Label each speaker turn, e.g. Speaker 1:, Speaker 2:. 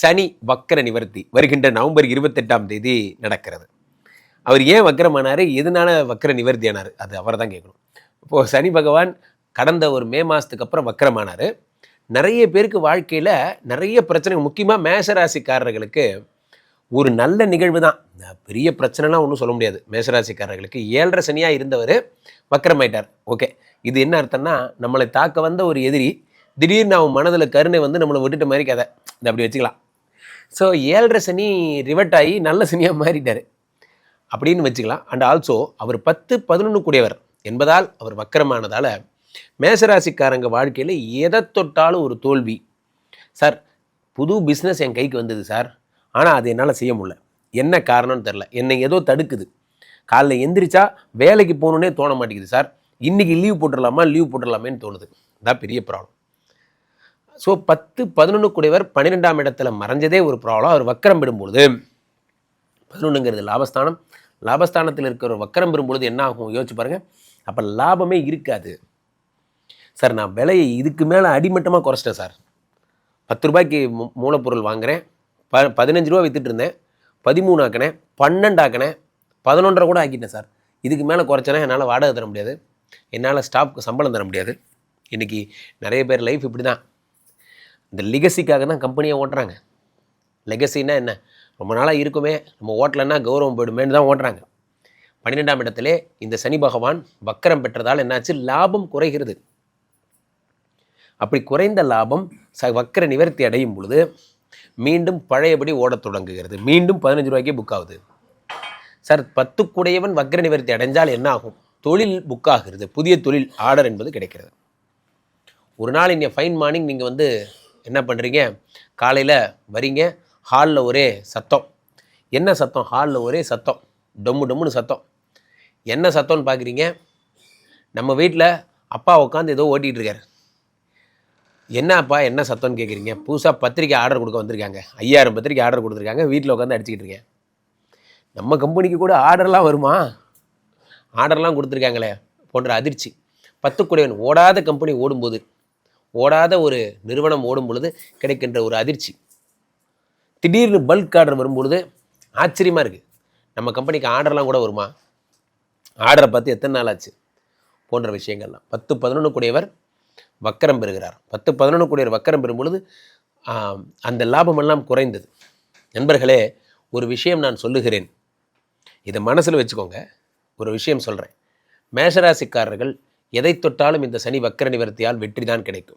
Speaker 1: சனி வக்கர நிவர்த்தி வருகின்ற நவம்பர் இருபத்தெட்டாம் தேதி நடக்கிறது. அவர் ஏன் வக்கரமானார்? எதனால வக்கர நிவர்த்தி ஆனார் அது அவர் தான் கேட்கணும். இப்போது சனி பகவான் கடந்த ஒரு மே மாதத்துக்கு அப்புறம் வக்கரமானார். நிறைய பேருக்கு வாழ்க்கையில் நிறைய பிரச்சனைகள் முக்கியமாக மேசராசிக்காரர்களுக்கு ஒரு நல்ல நிகழ்வு தான் பெரிய பிரச்சனைலாம் ஒன்றும் சொல்ல முடியாது. மேசராசிக்காரர்களுக்கு ஏழரை சனியாக இருந்தவர் வக்கரமாயிட்டார். ஓகே. இது என்ன அர்த்தம்னா நம்மளை தாக்க வந்த ஒரு எதிரி திடீர்னு அவன் மனதில் கருணை வந்து நம்மளை விட்டுட்ட மாதிரி கதை. இதை அப்படி வச்சுக்கலாம். ஸோ ஏழரை சனி ரிவர்ட் ஆகி நல்ல சனியாக மாறிட்டார். அப்படின்னு வச்சுக்கலாம். அண்ட் ஆல்சோ அவர் பத்து பதினொன்று கூடியவர். என்பதால் அவர் வக்கரமானதால் மேசராசிக்காரங்க வாழ்க்கையில் எதை தொட்டாலும் ஒரு தோல்வி. சார் புது பிஸ்னஸ் என் கைக்கு வந்தது சார் ஆனால் அது என்னால் செய்ய முடியல. என்ன காரணம்னு தெரில என்னை ஏதோ தடுக்குது. காலைல எந்திரிச்சா வேலைக்கு போகணுன்னே தோண மாட்டேங்குது சார் இன்றைக்கி லீவ் போட்டுடலாமா லீவ் போட்டுடலாமேன்னு தோணுது. இதான் பெரிய ப்ராப்ளம் ஸோ பத்து பதினொன்று கூடியவர் பன்னிரெண்டாம் இடத்துல மறைஞ்சதே ஒரு ப்ராப்ளம் அவர் வக்கரம் விடும்பொழுது பதினொன்றுங்கிறது லாபஸ்தானம். லாபஸ்தானத்தில் இருக்கிற வக்கரம் பெறும்பொழுது என்ன ஆகும் யோசிச்சு பாருங்கள் அப்போ லாபமே இருக்காது. சார் நான் விலையை இதுக்கு மேலே அடிமட்டமாக குறைச்சிட்டேன் சார். பத்து ரூபாய்க்கு மூலப்பொருள் வாங்குகிறேன் ப பதினஞ்சு ரூபா வித்துட்டு இருந்தேன். பதிமூணு ஆக்கினேன். பன்னெண்டு ஆக்கினேன். பதினொன்றரை கூட ஆக்கிட்டேன் சார். இதுக்கு மேலே குறைச்சேன்னா என்னால் வாடகை தர முடியாது. என்னால் ஸ்டாஃப்க்கு சம்பளம் தர முடியாது. இன்றைக்கி நிறைய பேர் லைஃப் இப்படி தான் இந்த லிகசிக்காக தான் கம்பெனியை ஓட்டுறாங்க. லெகசின்னா என்ன? ரொம்ப நாளாக இருக்குமே. நம்ம ஓட்டலைன்னா கௌரவம் போயிடுமேன்னு தான் ஓட்டுறாங்க. பன்னிரெண்டாம் இடத்திலே இந்த சனி பகவான் வக்கரம் பெற்றதால் என்னாச்சு? லாபம் குறைகிறது. அப்படி குறைந்த லாபம் ச வக்கர நிவர்த்தி அடையும் பொழுது மீண்டும் பழையபடி ஓடத் தொடங்குகிறது. மீண்டும் பதினஞ்சு ரூபாய்க்கே புக் ஆகுது. சார் பத்துக்குடையவன் வக்கர நிவர்த்தி அடைஞ்சால் என்ன ஆகும்? தொழில் புக் ஆகிறது. புதிய தொழில் ஆர்டர் என்பது கிடைக்கிறது. ஒரு நாள் இங்கே ஃபைன் மார்னிங் நீங்கள் வந்து என்ன பண்ணுறீங்க காலையில் வரீங்க ஹாலில் ஒரே சத்தம். என்ன சத்தம்? ஹாலில் ஒரே சத்தம். டொம்மு டொம்முன்னு சத்தம். என்ன சத்தம்னு பார்க்குறீங்க நம்ம வீட்டில் அப்பா உட்காந்து ஏதோ ஓட்டிகிட்டு இருக்காரு. என்னப்பா என்ன சத்தம்னு கேட்குறீங்க புதுசாக பத்திரிக்கை ஆர்டர் கொடுக்க வந்திருக்காங்க. ஐயாயிரம் பத்திரிக்கை ஆர்டர் கொடுத்துருக்காங்க. வீட்டில் உட்காந்து அடிச்சுக்கிட்டு இருக்கேன். நம்ம கம்பெனிக்கு கூட ஆர்டர்லாம் வருமா? ஆர்டர்லாம் கொடுத்துருக்காங்களே போன்ற அதிர்ச்சி. பத்துக்குடையவன் ஓடாத கம்பெனி ஓடும்போது ஓடாத ஒரு நிறுவனம் ஓடும் பொழுது கிடைக்கின்ற ஒரு அதிர்ச்சி. திடீர்னு பல்க் ஆர்டர் வரும்பொழுது ஆச்சரியமாக இருக்குது நம்ம கம்பெனிக்கு ஆர்டர்லாம் கூட வருமா? ஆர்டரை பார்த்து எத்தனை நாள் ஆச்சு? போன்ற விஷயங்கள்லாம். பத்து பதினொன்று கூடியவர் வக்கரம் பெறுகிறார். பத்து பதினொன்று கூடியவர் வக்கரம் பெறும் பொழுது அந்த லாபமெல்லாம் குறைந்தது. நண்பர்களே ஒரு விஷயம் நான் சொல்லுகிறேன். இதை மனசில் வச்சுக்கோங்க. ஒரு விஷயம் சொல்கிறேன் மேஷராசிக்காரர்கள் எதை தொட்டாலும் இந்த சனி வக்கர நிவர்த்தியால் வெற்றி தான் கிடைக்கும்.